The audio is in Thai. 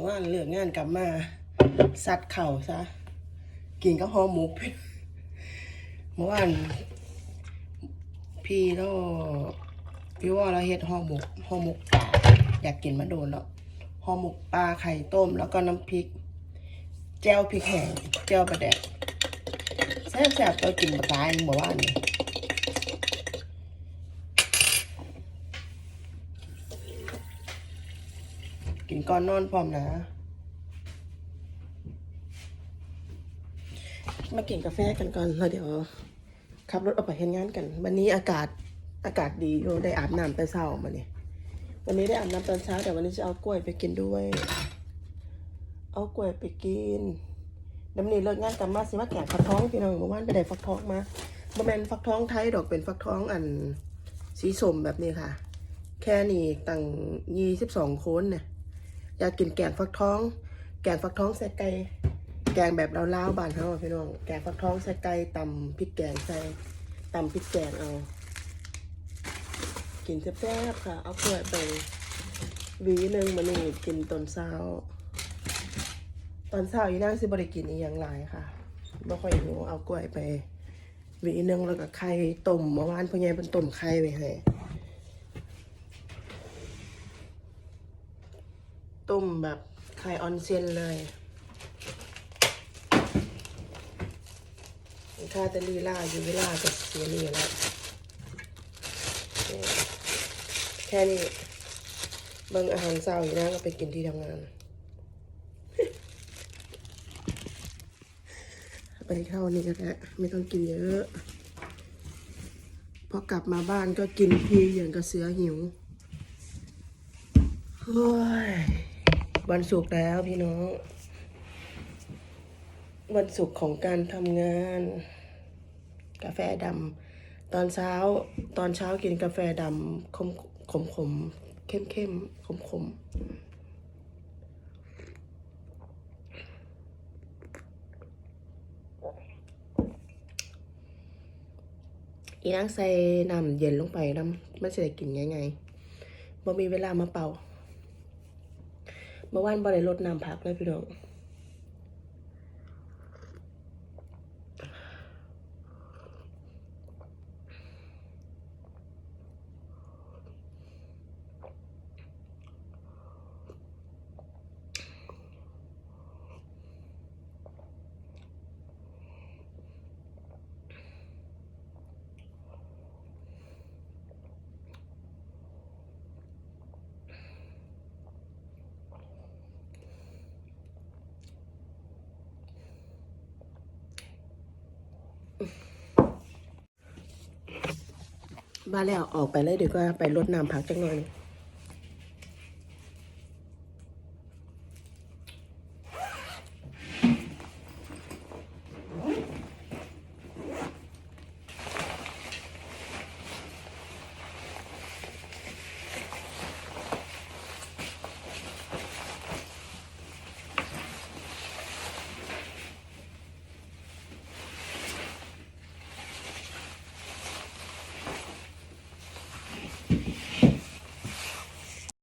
มื่อวานเลือกงานกลับมาซัดเข่าซะ กินก็หอหมกเมื่อวานพี่แล้วพี่ว่าเราเฮ็ดห่อหมกห่อหมกปลาอยากกินมาโดนแล้วห่อหมกปลาไข่ต้มแล้วก็น้ำพริก แจ่วพริกแห้งแจ่วปลาแดกแซ่บๆตัวกินปลาตายเมื่อวาน นกินก่อนนอนพร้อมนะ มากินกาแฟกันก่อนแล้วเดี๋ยวขับรถออกไปเห็นงานกัน วันนี้อากาศอากาศดีอยู่ได้อาบน้ำแต่เช้ามาเนี่ยวันนี้ได้อาบน้ำตอนเช้าแต่วันนี้จะเอากล้วยไปกินด้วย เอากล้วยไปกินน้ำนี้เลิกงานกลับมาสิมาแกะฟักทองพี่น้องเมื่อวานไปได้ฟักทองมาบ่แมนฟักทองไทยดอกเป็นฟักทองอันสีสมแบบนี้ค่ะ แค่นี้ตั้งยี่สิบสองคนเนี่ย อยากกินแกงฟักทอง แกงฟักทองใส่ไก่แกงแบบลาวๆบ้านเขาพี่น้องแกงฟักทองใส่ไก่ตำพริกแกงใส่ตำพริกแกงเอา กินแซ่บๆค่ะ เอาเกลือไปวีหนึ่งมานี่กินตอนเช้า ตอนเช้าอีนั่งสิบริกินอีอย่างไรค่ะไม่ค่อยหิวเอากล้วยไปวีหนึ่งแล้วก็ไข่ต้มเมื่อวานพ่อใหญ่เป็นต้มไข่ไปให้ ต้มแบบไข่ออนเซนเลยค่าแตลีลาอยู่เวลาจะเสียนี่แล้วแค่นี้เบางอาหารเช้าอยู่นะก็ไปกินที่ทำงานไปเท่านี้ก็ได้ไม่ต้องกินเยอะพอกลับมาบ้านก็กินพีอย่างกับเสือหิวเฮ้ย วันศุกร์แล้วพี่น้อง วันศุกร์ของการทำงาน กาแฟดำตอนเช้า ตอนเช้ากินกาแฟดำขมขมขมเข้มเข้มขมขมอีนังใส่น้ำเย็นลงไปน้ำมันจะได้กินง่ายๆบ่มีเวลามาเป่า เมื่อวานบ่ได้ลดน้ำพักเลยพี่น้อง บ้านแล้วออกไปเลยดีกว่าไปรดน้ำผักจังหน่อย